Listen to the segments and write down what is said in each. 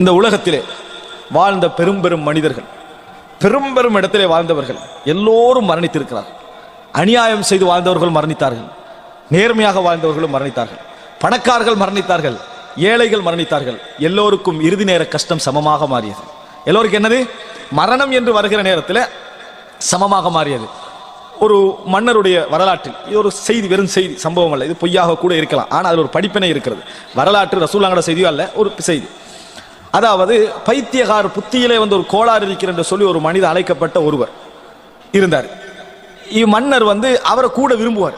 இந்த உலகத்திலே வாழ்ந்த பெரும் பெரும் மனிதர்கள் பெரும் பெரும் இடத்திலே வாழ்ந்தவர்கள் எல்லோரும் மரணித்திருக்கிறார்கள் அநியாயம் செய்து வாழ்ந்தவர்கள் மரணித்தார்கள். நேர்மையாக வாழ்ந்தவர்களும் மரணித்தார்கள். பணக்காரர்கள் மரணித்தார்கள். ஏழைகள் மரணித்தார்கள். எல்லோருக்கும் இறுதி நேர கஷ்டம் சமமாக மாறியது. எல்லோருக்கும் என்னது? மரணம் என்று வருகிற நேரத்தில் சமமாக மாறியது. ஒரு மன்னருடைய வரலாற்றில் இது ஒரு செய்தி வெறும் செய்தி சம்பவம் அல்ல. இது பொய்யாக கூட இருக்கலாம். ஆனால் அதில் ஒரு படிப்பினை இருக்கிறது. வரலாற்று ரசூலாங்கட செய்தியோ அல்ல ஒரு செய்தி. அதாவது பைத்தியகார் புத்தியிலே வந்து ஒரு கோளாறு இருக்கிற என்று சொல்லி ஒரு மனித அழைக்கப்பட்ட ஒருவர் இருந்தார். இம்மன்னர் வந்து அவரை கூட விரும்புவார்.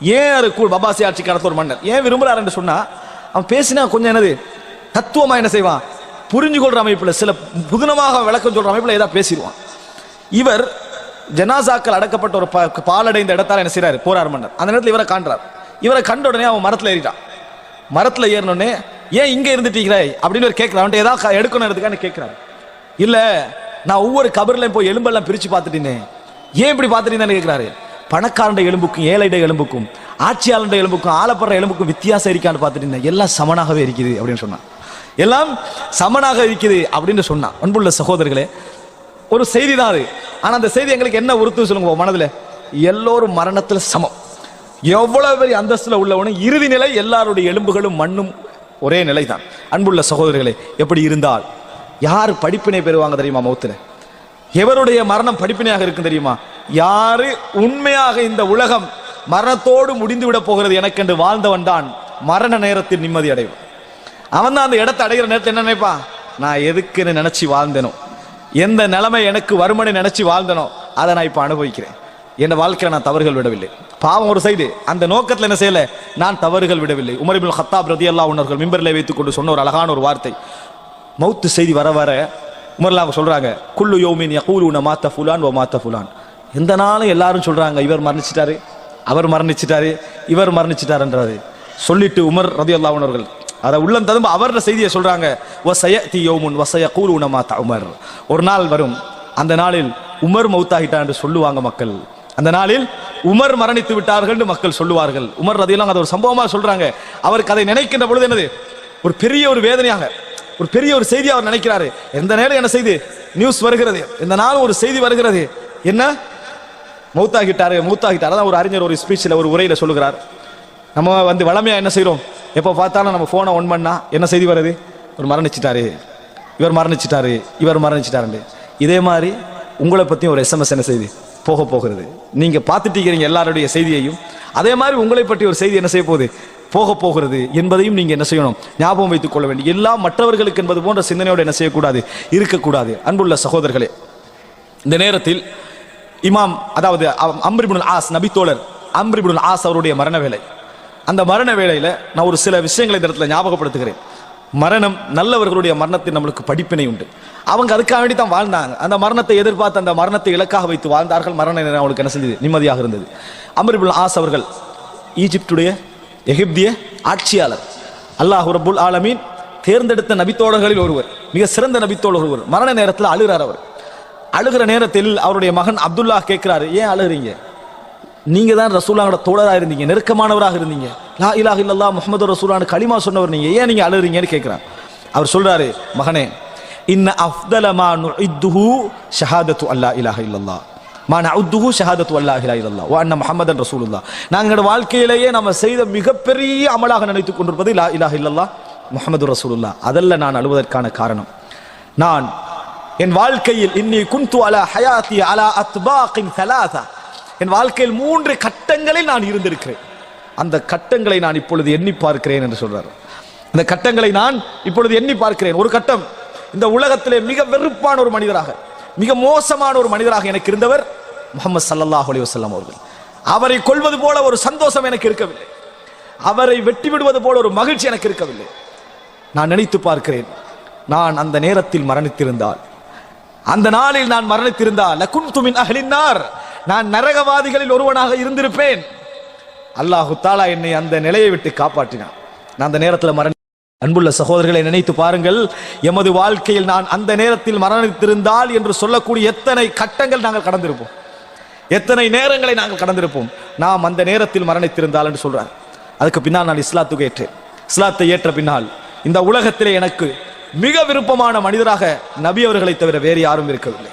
ஏன் அது கூட பபாசி ஆட்சி காலத்து ஒரு மன்னர்? ஏன் விரும்புகிறார் என்று சொன்னா அவன் பேசினா கொஞ்சம் என்னது தத்துவமா என்ன செய்வான்? புரிஞ்சு கொள்ற அமைப்பில் சில புதினமாக விளக்கம் சொல்ற அமைப்பில் ஏதாவது பேசிடுவான். இவர் ஜனாசாக்கள் அடக்கப்பட்ட ஒரு ப- பாலடைந்த இடத்தால் என்ன செய்கிறார் போறார் மன்னர். அந்த நேரத்தில் இவரை காண்றார். இவரை கண்ட உடனே அவன் மரத்தில் ஏறிட்டான். மரத்தில் ஏறினோடனே ஏன் இங்க இருந்துட்டீங்களே? அப்படின்னு ஒரு கேட்கிறான் அவன்கிட்ட ஏதாவது க- எடுக்கணும் எடுத்துக்கான்னு கேட்கிறாரு இல்ல நான் ஒவ்வொரு கபர்லையும் போய் எலும்பெல்லாம் பிரிச்சு பார்த்துட்டேனே. ஏன் இப்படி பார்த்துட்டீங்கன்னு கேட்கிறாரு பணக்காரண்ட எலும்புக்கும் ஏழைட எலும்புக்கும் ஆட்சியாளண்ட எலும்புக்கும் ஆளப்படுற எலும்புக்கும் வித்தியாசம் இருக்கான்னு பார்த்துட்டீங்க எல்லாம் சமனாகவே இருக்குது அப்படின்னு சொன்னான். எல்லாம் சமனாக இருக்குது அப்படின்னு சொன்னான். அன்புள்ள சகோதரர்களே ஒரு செய்தி தான் அது. ஆனா அந்த செய்தி எங்களுக்கு என்ன உறுத்து சொல்லுங்க உங்க மனதுல? எல்லோரும் மரணத்துல சமம். எவ்வளவு பெரிய அந்தஸ்துல உள்ளவனும் இறுதி நிலை எல்லாருடைய எலும்புகளும் மண்ணும் ஒரே நிலைதான். அன்புள்ள சகோதரிகளே எப்படி இருந்தால் யார் படிப்பினை பெறுவாங்க தெரியுமா மௌத்தில்? எவருடைய மரணம் படிப்பினையாக இருக்கும் தெரியுமா? யாரு உண்மையாக இந்த உலகம் மரணத்தோடு முடிந்து விட போகிறது எனக்கென்று வாழ்ந்தவன் தான் மரண நேரத்தில் நிம்மதி அடைவான். அவன் தான் அந்த இடத்தை அடைகிற நேரத்தில் என்ன நினைப்பான் நான் எதுக்குன்னு நினச்சி வாழ்ந்தேனோ எந்த நிலைமை எனக்கு வருமனை நினச்சி வாழ்ந்தனோ அதை நான் இப்போ அனுபவிக்கிறேன். என் வாழ்க்கையில நான் தவறுகள் விடவில்லை. பாவம் ஒரு சைடு அந்த நோக்கத்தில் என்ன செய்யல? நான் தவறுகள் விடவில்லை. உமர் ஹத்தாப் ரதி அல்லா உணர்கள் மிம்பரில் வைத்துக் கொண்டு சொன்ன ஒரு அழகான ஒரு வார்த்தை. மௌத்து செய்தி வர வர உமர்ல அவங்க சொல்கிறாங்க குல்லு யோமின் யகூலுன மாத்த ஃபுலான் ஓ மாத்த ஃபுலான். எந்த நாளும் எல்லாரும் சொல்கிறாங்க இவர் மரணிச்சிட்டாரு அவர் மரணிச்சிட்டாரு இவர் மரணிச்சிட்டாருன்றாரு. சொல்லிட்டு உமர் ரதி அல்லா உணர்கள் அதை உள்ளம் ததும்ப அவரோட செய்தியை சொல்கிறாங்க வசய தி யோமுன் வசய கூலு உனமாத்தா உமர். ஒரு நாள் வரும். அந்த நாளில் உமர் மௌத்தாகிட்டான் என்று சொல்லுவாங்க மக்கள். அந்த நாளில் உமர் மரணித்து விட்டார்கள் என்று மக்கள் சொல்லுவார்கள். உமர் ரதியெல்லாம் அதை ஒரு சம்பவமா சொல்றாங்க. அவருக்கு அதை நினைக்கின்ற பொழுது என்னது? ஒரு பெரிய ஒரு வேதனையாக ஒரு பெரிய ஒரு செய்தி அவர் நினைக்கிறாரு. எந்த நேரம் என்ன செய்தி? நியூஸ் வருகிறது. இந்த நாள் ஒரு செய்தி வருகிறது. என்ன? மௌத்தாகிட்டாரு மூத்தாகிட்டார். அதான் ஒரு அறிஞர் ஒரு ஸ்பீச்சில் ஒரு உரையில் சொல்லுகிறார். நம்ம வந்து வளமையா என்ன செய்கிறோம் எப்போ பார்த்தாலும் நம்ம ஃபோனை ஒன் பண்ணா என்ன செய்தி வருது? இவர் மரணிச்சிட்டாரு. இவர் மரணிச்சிட்டாரு. இவர் மரணிச்சிட்டாரு இதே மாதிரி உங்களை பற்றியும் ஒரு எஸ்எம்எஸ் என்ன செய்தி? போக போகிறது. நீங்க பார்த்துட்டு இருக்கிறீங்க எல்லாருடைய செய்தியையும். அதே மாதிரி உங்களை பற்றி ஒரு செய்தி என்ன செய்ய போகுது? போக போகிறது என்பதையும் நீங்க என்ன செய்யணும்? ஞாபகம் வைத்துக் கொள்ள வேண்டும் எல்லாம் மற்றவர்களுக்கு என்பது போன்ற சிந்தனையோடு என்ன செய்யக்கூடாது? இருக்கக்கூடாது. அன்புள்ள சகோதரர்களே இந்த நேரத்தில் இமாம் அதாவது அம்ரிபுல் ஆஸ் நபித்தோழர் அம்ரிபுல் ஆஸ் அவருடைய மரண வேலை அந்த மரண வேலையில் நான் ஒரு சில விஷயங்களை இந்த இடத்துல ஞாபகப்படுத்துகிறேன். மரணம் நல்லவர்களுடைய மரணத்தை நம்மளுக்கு படிப்பினை உண்டு. அவங்க அதுக்காக வேண்டி தான் வாழ்ந்தாங்க. அந்த மரணத்தை எதிர்பார்த்து அந்த மரணத்தை இலக்காக வைத்து வாழ்ந்தார்கள். மரண நேரம் அவங்களுக்கு என்ன செஞ்சது நிம்மதியாக இருந்தது. அமர்புல் ஆஸ் அவர்கள் ஈஜிப்டுடைய எகிப்திய ஆட்சியாளர். அல்லாஹ் ரபுல் ஆலமீன் தேர்ந்தெடுத்த நபித்தோழர்களில் ஒருவர். மிக சிறந்த நபித்தோழர் ஒருவர். மரண நேரத்தில் அழுகிறார் அவர். அழுகிற நேரத்தில் அவருடைய மகன் அப்துல்லா கேட்கிறாரு ஏன் அழுகிறீங்க? நீங்க தான் ரசூலாவோட தோழரா இருந்தீங்க நெருக்கமானவராக இருந்தீங்க. லா இலாஹ இல்லல்லா முகமது ரசூலான களிமா சொன்னவர் நீங்க. ஏன் நீங்க அழுறீங்கன்னு கேட்கிறார் அவர் சொல்றாரு மகனே இன்ன அஃதலமா நுஇத்துஹு ஷஹாதத்து அல்லா இலாஹ இல்லல்லா மா நஉத்துஹு ஷஹாதத்து அல்லா இலாஹ இல்லல்லா வ அன்ன முஹம்மதன் ரசூலுல்லாஹ். நாங்கள் வாழ்க்கையிலேயே நம்ம செய்த மிகப்பெரிய அமலாக நினைத்துக் கொண்டிருப்பது லா இலாஹ இல்லல்லா முஹம்மது ரசூலுல்லாஹ். அதல்ல நான் அழுவதற்கான காரணம். நான் என் வாழ்க்கையில் இன்னி குந்து அலா ஹயாத்தி அலா அத்பாகின் தலாதா என் வாழ்க்கையில் மூன்று கட்டங்களில் நான் இருந்திருக்கிறேன். அந்த கட்டங்களை நான் இப்பொழுது எண்ணி பார்க்கிறேன் என்று சொல்றார். அந்த கட்டங்களை நான் இப்பொழுது எண்ணி பார்க்கிறேன். ஒரு கட்டம். இந்த உலகத்திலே மிக வெறுப்பான ஒரு மனிதராக மிக மோசமான ஒரு மனிதராக எனக்கு இருந்தவர் முகமது சல்லாஹ் அலி வசல்லாம் அவர்கள். அவரை கொள்வது போல ஒரு சந்தோஷம் எனக்கு இருக்கவில்லை. அவரை வெட்டி விடுவது போல ஒரு மகிழ்ச்சி எனக்கு இருக்கவில்லை. நான் நினைத்து பார்க்கிறேன் நான் அந்த நேரத்தில் மரணித்திருந்தால். அந்த நாளில் நான் மரணித்திருந்தால் லக்குன் மின் அஹ்லின்னார். நான் நரகவாதிகளில் ஒருவனாக இருந்திருப்பேன். அல்லாஹு தாலா என்னை அந்த நிலையை விட்டு காப்பாற்றினான். நான் அந்த நேரத்தில் மரணி அன்புள்ள சகோதரர்களை நினைத்து பாருங்கள். எமது வாழ்க்கையில் நான் அந்த நேரத்தில் மரணித்திருந்தால் என்று சொல்லக்கூடிய எத்தனை கட்டங்கள் நாங்கள் கடந்திருப்போம். எத்தனை நேரங்களை நாங்கள் கடந்திருப்போம். நாம் அந்த நேரத்தில் மரணித்திருந்தால் என்று சொல்றார். அதுக்கு பின்னால் நான் இஸ்லாத்துக்கு ஏற்றேன். இஸ்லாத்தை ஏற்ற பின்னால் இந்த உலகத்திலே எனக்கு மிக விருப்பமான மனிதராக நபி அவர்களை தவிர வேறு யாரும் இருக்கவில்லை.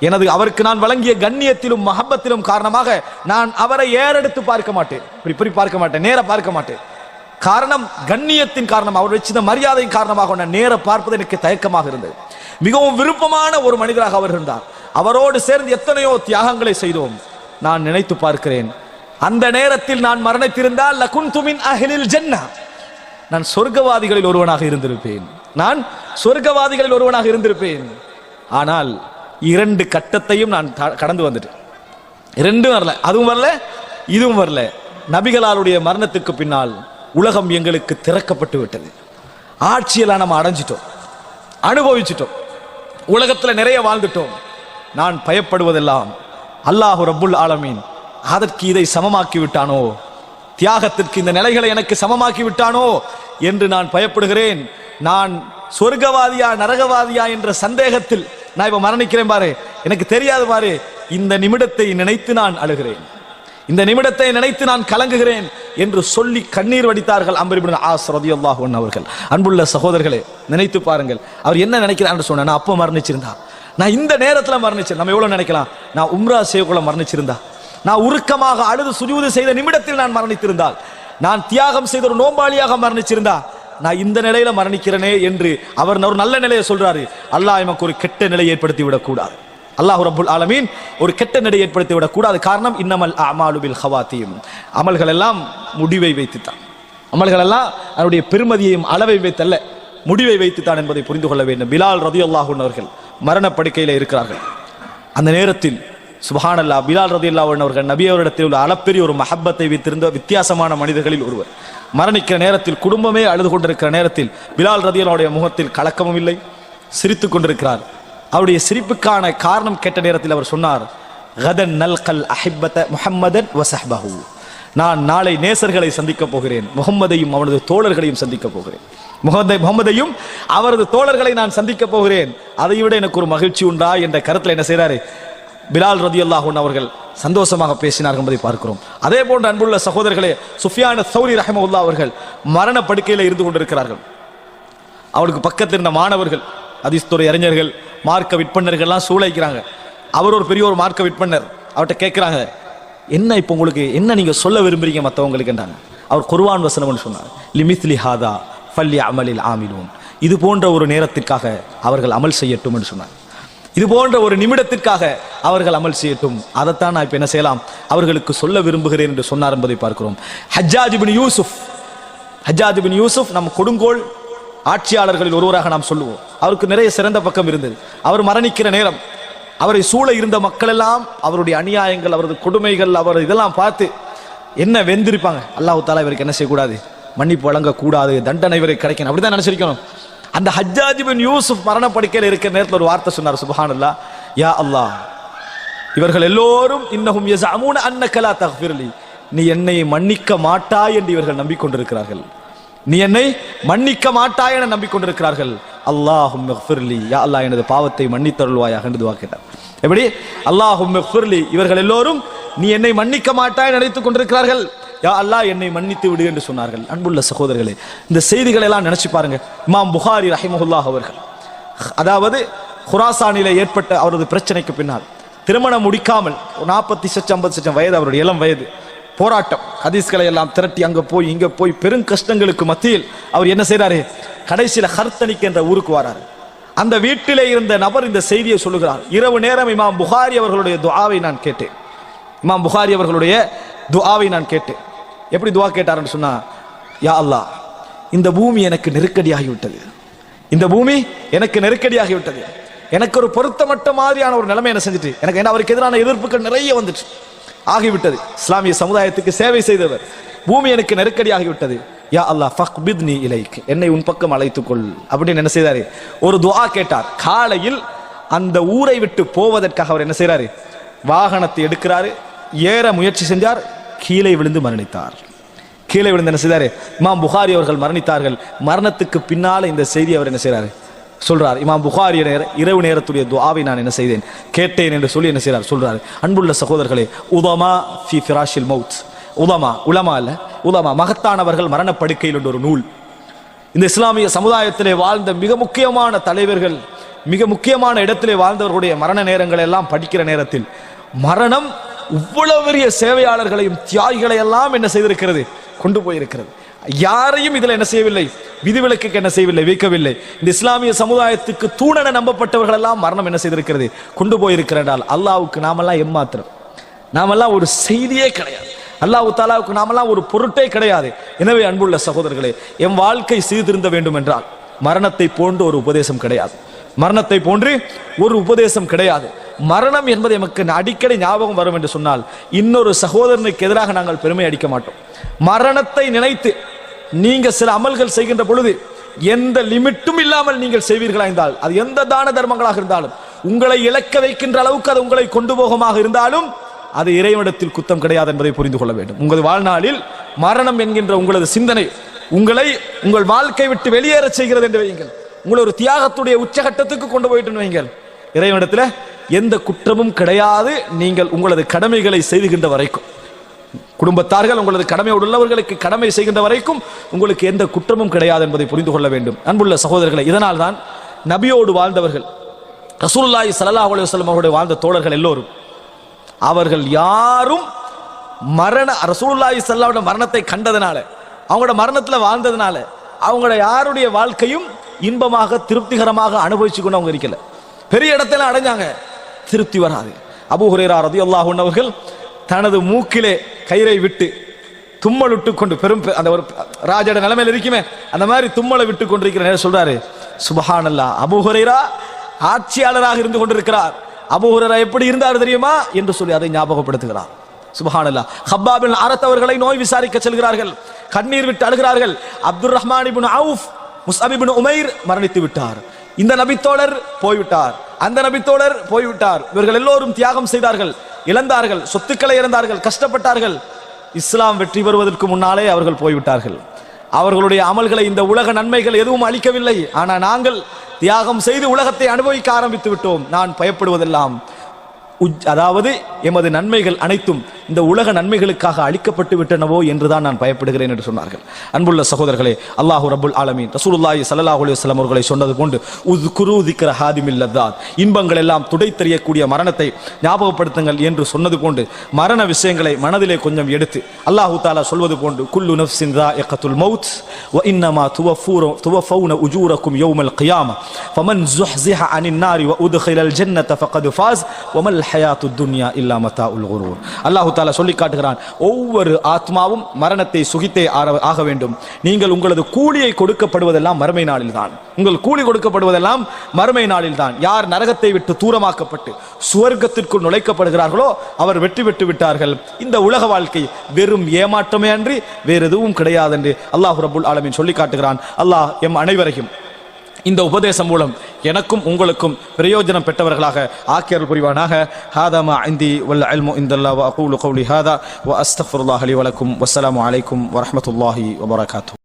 எனது அவருக்கு நான் வழங்கிய கண்ணியத்திலும் மஹப்பத்திலும் காரணமாக நான் அவரை ஏறெடுத்து பார்க்க மாட்டேன். இப்படி இப்படி பார்க்க மாட்டேன். நேர பார்க்க மாட்டேன். காரணம் கண்ணியத்தின் காரணம். அவர் வச்சிருந்த மரியாதையின் காரணமாக நான் நேர பார்ப்பது எனக்கு தயக்கமாக இருந்தது. மிகவும் விருப்பமான ஒரு மனிதராக அவர் இருந்தார். அவரோடு சேர்ந்து எத்தனையோ தியாகங்களை செய்தோம். நான் நினைத்து பார்க்கிறேன். அந்த நேரத்தில் நான் மரணித்திருந்தால் லகுன்துமின் அஹ்லில் ஜன்னா. நான் சொர்க்கவாதிகளில் ஒருவனாக இருந்திருப்பேன். நான் சொர்க்கவாதிகளில் ஒருவனாக இருந்திருப்பேன். ஆனால் இரண்டு கட்டத்தையும் நான் த- கடந்து வந்துட்டேன். இரண்டும் வரல. அதுவும் வரல இதுவும் வரல. நபிகளாருடைய மரணத்துக்கு பின்னால் உலகம் எங்களுக்கு திறக்கப்பட்டு விட்டது. ஆட்சியெல்லாம் நம்ம அடைஞ்சிட்டோம். அனுபவிச்சிட்டோம். உலகத்தில் நிறைய வாழ்ந்துட்டோம். நான் பயப்படுவதெல்லாம் அல்லாஹு ரபுல் ஆலமீன் அதற்கு இதை சமமாக்கி விட்டானோ? தியாகத்திற்கு இந்த நிலைகளை எனக்கு சமமாக்கி விட்டானோ? என்று நான் பயப்படுகிறேன். நான் சொர்க்கவாதியா நரகவாதியா என்ற சந்தேகத்தில் நான் இப்ப மரணிக்கிறேன் பாரு. எனக்கு தெரியாது பாரு. இந்த நிமிடத்தை நினைத்து நான் அழுகிறேன். இந்த நிமிடத்தை நினைத்து நான் கலங்குகிறேன் என்று சொல்லி கண்ணீர் வடித்தார்கள் அம்பரிபின் ஆஸ் ரதியல்லாஹு அவர்கள். அன்புள்ள சகோதரர்களே நினைத்து பாருங்கள். அவர் என்ன நினைக்கிறான்னு சொன்ன நான் அப்போ மரணிச்சிருந்தா? நான் இந்த நேரத்தில் மரணிச்சேன் நம்ம எவ்வளோ நினைக்கலாம்? நான் உம்ரா செய்யக்குள்ள மரணிச்சிருந்தா? நான் உருக்கமாக அழுது சுஜூது செய்த நிமிடத்தில் நான் மரணித்திருந்தால்? நான் தியாகம் செய்த ஒரு நோம்பாளியாக மரணிச்சிருந்தா? நான் இந்த நிலையில மரணிக்கிறேனே என்று அவர் ஒரு நல்ல நிலையை சொல்றாரு. அல்லாஹ் எமக்கு ஒரு கெட்ட நிலையை ஏற்படுத்தி விடக்கூடாது அல்லாஹ் ரபுல் ஆலமீன் ஒரு கெட்ட நிலை ஏற்படுத்தி விடக்கூடாது காரணம் இன்னமல் அமாலுபில் ஹவாத்தியும் அமல்கள் எல்லாம் முடிவை வைத்துத்தான். அமல்கள் எல்லாம் அதனுடைய பெருமதியையும் அளவை வைத்தல்ல முடிவை வைத்துத்தான் என்பதை புரிந்து கொள்ள வேண்டும். பிலால் ரதியுல்லாஹு அவர்கள் மரணப்படுக்கையில் இருக்கிறார்கள். அந்த நேரத்தில் சுபஹானல்லா பிலால் ரதியுல்லாஹு அவர்கள் நபி அவரிடத்தில் உள்ள அளப்பெரிய ஒரு மஹப்பத்தை வைத்திருந்த வித்தியாசமான மனிதர்களில் ஒருவர். மரணிக்கிற நேரத்தில் குடும்பமே அழுது கொண்டிருக்கிற நேரத்தில் பிலால் ரதியல்லாவுடைய முகத்தில் கலக்கமும் இல்லை சிரித்து கொண்டிருக்கிறார். அவருடைய சிரிப்புக்கான காரணம் கேட்ட நேரத்தில் அவர் சொன்னார் கதன் நல்கல் அஹிப்பத முஹம்மதன் வசஹ்பஹு. நான் நாளை நேசர்களை சந்திக்கப் போகிறேன் முகம்மதையும் அவனது தோழர்களையும் சந்திக்க போகிறேன். முகமதை முகமதையும் அவரது தோழர்களை நான் சந்திக்கப் போகிறேன். அதை விட எனக்கு ஒரு மகிழ்ச்சி உண்டா என்ற கருத்தில் என்ன செய்கிறாரு பிலால் ரதி அல்லாஹூன் அவர்கள் சந்தோஷமாக பேசினார்கள் என்பதை பார்க்கிறோம். அதே போன்ற அன்புள்ள சகோதரர்களே சுஃபியான சௌரி ரஹமவுல்லா அவர்கள் மரண படுக்கையில் இருந்து கொண்டிருக்கிறார்கள். அவருக்கு பக்கத்தில் இருந்த மாணவர்கள் அதிஸ்துறை அறிஞர்கள் மார்க்க விற்பனர்கள்லாம் சூளைக்கிறாங்க. அவர் ஒரு பெரிய ஒரு மார்க்க விற்பனர். அவர்கிட்ட கேட்குறாங்க என்ன இப்போ உங்களுக்கு என்ன நீங்கள் சொல்ல விரும்புறீங்க மற்றவங்களுக்கு என்றாங்க. அவர் குர்வான் வசனம்னு சொன்னார் லிமித்லி ஹாதா ஃபல்லி அமலில் ஆமிலும் இது போன்ற ஒரு நேரத்திற்காக அவர்கள் அமல் செய்யட்டும் என்று சொன்னார். இது போன்ற ஒரு நிமிடத்திற்காக அவர்கள் அமல் செய்யட்டும். அதைத்தான் நான் இப்போ என்ன செய்யலாம்? அவர்களுக்கு சொல்ல விரும்புகிறேன் என்று சொன்னார் என்பதை பார்க்கிறோம். ஹஜ்ஜாஜிபின் யூசுஃப். யூசுப் ஹஜ்ஜாஜ் யூசுப் நம் கொடுங்கோல் ஆட்சியாளர்களில் ஒருவராக நாம் சொல்லுவோம். அவருக்கு நிறைய சிறந்த பக்கம் இருந்தது. அவர் மரணிக்கிற நேரம் அவரை சூழ இருந்த மக்கள் எல்லாம் அவருடைய அநியாயங்கள் அவரது கொடுமைகள் அவர் இதெல்லாம் பார்த்து என்ன வெந்திருப்பாங்க? அல்லாஹு தாலா இவருக்கு என்ன செய்யக்கூடாது? மன்னிப்பு வழங்கக்கூடாது. தண்டனை இவருக்கு கிடைக்கணும். அப்படிதான் நினைச்சிருக்கணும். அந்த ஹஜ்ஜாஜிபின் யூசுப் மரணப்படுக்கையில் இருக்கிற நேரத்தில் ஒரு வார்த்தை சொன்னார் சுபஹானல்லா யா அல்லாஹ் இவர்கள் எல்லோரும் இன்னகும் எஸ் அன்னக அன்னகலா தஹ்பிர்லி நீ என்னை மன்னிக்க மாட்டாய் என்று இவர்கள் நம்பிக்கொண்டிருக்கிறார்கள். நீ என்னை மன்னிக்க மாட்டாய் என நம்பிக்கொண்டிருக்கிறார்கள். அல்லாஹும் மஃபிர்லி யா அல்லாஹ் எனது பாவத்தை மன்னித்தருள்வாயாக என்று துவா கேட்டார். எப்படி? அல்லாஹும் மஃபிர்லி இவர்கள் எல்லோரும் நீ என்னை மன்னிக்க மாட்டாய் நினைத்துக் கொண்டிருக்கிறார்கள். யா அல்லாஹ் என்னை மன்னித்து விடு என்று சொன்னார்கள். அன்புள்ள சகோதரர்களே இந்த செய்திகளை எல்லாம் நினைச்சு பாருங்க. இமாம் புகாரி ரஹிமஹுல்லாஹ் அவர்கள். அதாவது குராசானில ஏற்பட்ட அவரது பிரச்சனைக்கு பின்னால் திருமணம் முடிக்காமல் நாற்பத்தி சச்சம் ஐம்பது சச்சம் வயது அவருடைய இளம் வயது போராட்டம் ஹதீஸ்களை எல்லாம் திரட்டி அங்கே போய் இங்கே போய் பெரும் கஷ்டங்களுக்கு மத்தியில் அவர் என்ன செய்கிறாரு கடைசியில் ஹர்த்தனிக் என்ற ஊருக்கு வராரு. அந்த வீட்டிலே இருந்த நபர் இந்த செய்தியை சொல்லுகிறார். இரவு நேரம் இமாம் புகாரி அவர்களுடைய துஆவை நான் கேட்டேன். இமாம் புகாரி அவர்களுடைய துஆவை நான் கேட்டேன். எப்படி துவா கேட்டாருன்னு சொன்னா யா அல்லாஹ் இந்த பூமி எனக்கு நெருக்கடியாகி விட்டது இந்த பூமி எனக்கு நெருக்கடியாகி விட்டது எனக்கு ஒரு பொருத்தமட்ட மாதிரியான ஒரு நிலைமை என்ன செஞ்சுட்டு எனக்கு என்ன அவருக்கு எதிரான எதிர்ப்புகள் நிறைய வந்துச்சு ஆகிவிட்டது. இஸ்லாமிய சமுதாயத்துக்கு சேவை செய்தவர் பூமி எனக்கு நெருக்கடியாகி விட்டது யா அல்லாஹ் ஃபக்பித்னி இலைக்கு என்னை உன் பக்கம் அழைத்துக்கொள். அப்படின்னு என்ன செய்தாரு? ஒரு துவா கேட்டார். காலையில் அந்த ஊரை விட்டு போவதற்காக அவர் என்ன செய்றாரு? வாகனத்தை எடுக்கிறாரு ஏற முயற்சி செஞ்சார் கீழே விழுந்து மரணித்தார். கீழே விழுந்து என்ன செய்தாரு? இமாம் புகாரி அவர்கள் மரணித்தார்கள். மரணத்துக்கு பின்னால இந்த செய்தி அவர் என்ன செய்கிறார் சொல்றார். இமாம் புகாரி நேர இரவு நேரத்துடைய துவாவை நான் என்ன செய்தேன்? கேட்டேன் என்று சொல்லி என்ன செய்கிறார் சொல்றார். அன்புள்ள சகோதரர்களே உதமா ஃபி ஃபிராஷில் மவுத் உதமா உலமா இல்ல? உதமா மகத்தானவர்கள் மரணப்படுக்கையில் உள்ள ஒரு நூல். இந்த இஸ்லாமிய சமுதாயத்திலே வாழ்ந்த மிக முக்கியமான தலைவர்கள் மிக முக்கியமான இடத்திலே வாழ்ந்தவர்களுடைய மரண நேரங்களை எல்லாம் படிக்கிற நேரத்தில் மரணம் இவ்வளவு பெரிய சேவையாளர்களையும் தியாகிகளை எல்லாம் என்ன செய்திருக்கிறது? கொண்டு போயிருக்கிறது. யாரையும் இதில் என்ன செய்யவில்லை? விதிவிலக்கு என்ன செய்யவில்லை? வைக்கவில்லை. இந்த இஸ்லாமிய சமுதாயத்துக்கு தூணென நம்பப்பட்டவர்கள் எல்லாம் மரணம் என்ன செய்திருக்கிறது? கொண்டு போயிருக்கிறால் அல்லாவுக்கு நாமெல்லாம் எம்மாத்திரம். நாமெல்லாம் ஒரு செய்தியே கிடையாது. அல்லாஹ் தாலாவுக்கு நாமெல்லாம் ஒரு பொருட்டே கிடையாது. எனவே அன்புள்ள சகோதரர்களே என் வாழ்க்கை சீர்திருந்த வேண்டும் என்றால் மரணத்தை போன்று ஒரு உபதேசம் கிடையாது. மரணத்தை போன்று ஒரு உபதேசம் கிடையாது. மரணம் என்பது எமக்கு அடிக்கடி ஞாபகம் வரும் என்று சொன்னால் இன்னொரு சகோதரனுக்கு எதிராக நாங்கள் பெருமை அடிக்க மாட்டோம். மரணத்தை நினைத்து நீங்க சில அமல்கள் செய்கின்ற பொழுது எந்த லிமிட்டும் இல்லாமல் நீங்கள் செய்வீர்களா இருந்தால் அது எந்த தான தர்மங்களாக இருந்தாலும் உங்களை இழக்க வைக்கின்ற அளவுக்கு அது உங்களை கொண்டு போகமாக இருந்தாலும் அது இறைவனிடத்தில் குத்தம் கிடையாது என்பதை புரிந்து கொள்ள வேண்டும். உங்கள் வாழ்நாளில் மரணம் என்கின்ற உங்களது சிந்தனை உங்களை உங்கள் வாழ்க்கை விட்டு வெளியேற செய்கிறது என்று வையுங்கள். உங்களை ஒரு தியாகத்துடைய உச்சகட்டத்துக்கு கொண்டு போயிட்டு வையுங்கள். இறைவனிடத்தில் எந்த குற்றமும் கிடையாது. நீங்கள் உங்களது கடமைகளை செய்துகின்ற வரைக்கும். குடும்பத்தார்கள் உங்களது கடமையோடு உள்ளவர்களுக்கு கடமை செய்கின்ற வரைக்கும் உங்களுக்கு எந்த குற்றமும் கிடையாது என்பதை புரிந்து கொள்ள வேண்டும். அன்புள்ள சகோதரர்களை இதனால் தான் நபியோடு வாழ்ந்தவர்கள் ரசூல்லாய் ஸல்லல்லாஹு அலுவலம் வஸல்லம் வாழ்ந்த தோழர்கள் எல்லோரும் அவர்கள் யாரும் மரண ரசூல்லாய் சல்லாவோட மரணத்தை கண்டதுனால அவங்களோட மரணத்தில் வாழ்ந்ததுனால அவங்களோட யாருடைய வாழ்க்கையும் இன்பமாக திருப்திகரமாக அனுபவிச்சு கொண்டு அவங்க இருக்கல. பெரிய இடத்துல அடைஞ்சாங்க. திருப்தி வராது. அபு ஹுரேரா ரதியல்லாஹு அன்ஹு அவர்கள் தனது மூக்கிலே கயிறை விட்டு தும்மல் விட்டு கொண்டு பெரும் பெ- அந்த ஒரு ராஜோட நிலைமையில் இருக்குமே அந்த மாதிரி தும்மலை விட்டு கொண்டிருக்கிற நேரம் சொல்றாரு சுபஹானல்லா அபு ஹுரேரா ஆட்சியாளராக இருந்து கொண்டிருக்கிறார். அபு ஹுரேரா எப்படி இருந்தார் தெரியுமா? என்று சொல்லி அதை ஞாபகப்படுத்துகிறார். சுபஹானல்லா. ஹப்பாபின் அரத் அவர்களை நோய் விசாரிக்க செல்கிறார்கள். கண்ணீர் விட்டு அழுகிறார்கள். Abdul Rahman ibn Awf Musab ibn Umair மரணித்து விட்டார். இந்த நபித்தோழர் போய்விட்டார். அந்த நபித்தோழர் போய்விட்டார். இவர்கள் எல்லோரும் தியாகம் செய்தார்கள். இழந்தார்கள். சொத்துக்களை இழந்தார்கள். கஷ்டப்பட்டார்கள். இஸ்லாம் வெற்றி பெறுவதற்கு முன்னாலே அவர்கள் போய்விட்டார்கள். அவர்களுடைய அமல்களை இந்த உலக நன்மைகள் எதுவும் அளிக்கவில்லை. ஆனால் நாங்கள் தியாகம் செய்து உலகத்தை அனுபவிக்க ஆரம்பித்து விட்டோம். நான் பயப்படுவதெல்லாம் உஜ்- அதாவது எமது நன்மைகள் அனைத்தும் இந்த உலக நன்மைகளுக்காக அழிக்கப்பட்டு விட்டனவோ என்றுதான் நான் பயப்படுகிறேன் என்று சொன்னார்கள். அன்புள்ள சகோதரர்களே அல்லாஹூ ரபுல் ஆலமீன் ரசூலுல்லாஹி சல்லாஹ் அலுவலம் அவர்களை சொன்னது போன்று உது குரு திக்கிற ஹாதிமில்லதாத் இன்பங்கள் எல்லாம் துடை தெரியக்கூடிய மரணத்தை ஞாபகப்படுத்துங்கள் என்று சொன்னது போன்று மரண விஷயங்களை மனதிலே கொஞ்சம் எடுத்து அல்லாஹூ தாலா சொல்வது போன்று குல்லு நஃப்சின் தா எக்கத்துல் மவுத் இன்னமா துவஃபூரோ துவஃபௌன உஜூரக்கும் யௌமல் கியாம ஃபமன் ஜுஹ்ஸிஹ அனின் நாரி வ உதுஹிலல் ஜன்னத ஃபகது ஃபாஸ் வமல் ஹயாத்து துன்யா இல்லா மதா உல் குரூர். அல்லாஹு தால சொல்லி காட்டுகிறான். ஒவ்வொரு ஆத்மாவும் மரணத்தை சுகித்தே ஆக வேண்டும். நீங்கள் உங்களது கூலியை கொடுக்கப்படுவதெல்லாம் மறுமை நாளில் தான் உங்கள் கூலி கொடுக்கப்படுவதெல்லாம் மறுமை நாளில் தான் யார் நரகத்தை விட்டு தூரமாக்கப்பட்டு சுவர்க்கத்திற்குள் நுழைக்கப்படுகிறார்களோ அவர் வெற்றி பெற்று விட்டார்கள். இந்த உலக வாழ்க்கை வெறும் ஏமாற்றமே அன்றி வேறு எதுவும் கிடையாது என்று அல்லாஹ் ரபுல் ஆலமின் சொல்லி காட்டுகிறான். அல்லாஹ் எம் அனைவரையும் இந்த உபதேசம் மூலம் எனக்கும் உங்களுக்கும் பிரயோஜனம் பெற்றவர்களாக ஆக்கியர்கள் புரிவானாக. ஹாதா மா இந்தி வல்ல அல்மு இந்தல்லா அல்லாஹ் அகூலு கௌலி ஹாதா. வ அஸ்தஃபுல்லாஹ் அலி வலக்கும் வசலாம் அலைக்கும் வரமத்துல்லாஹி வபரகாத்து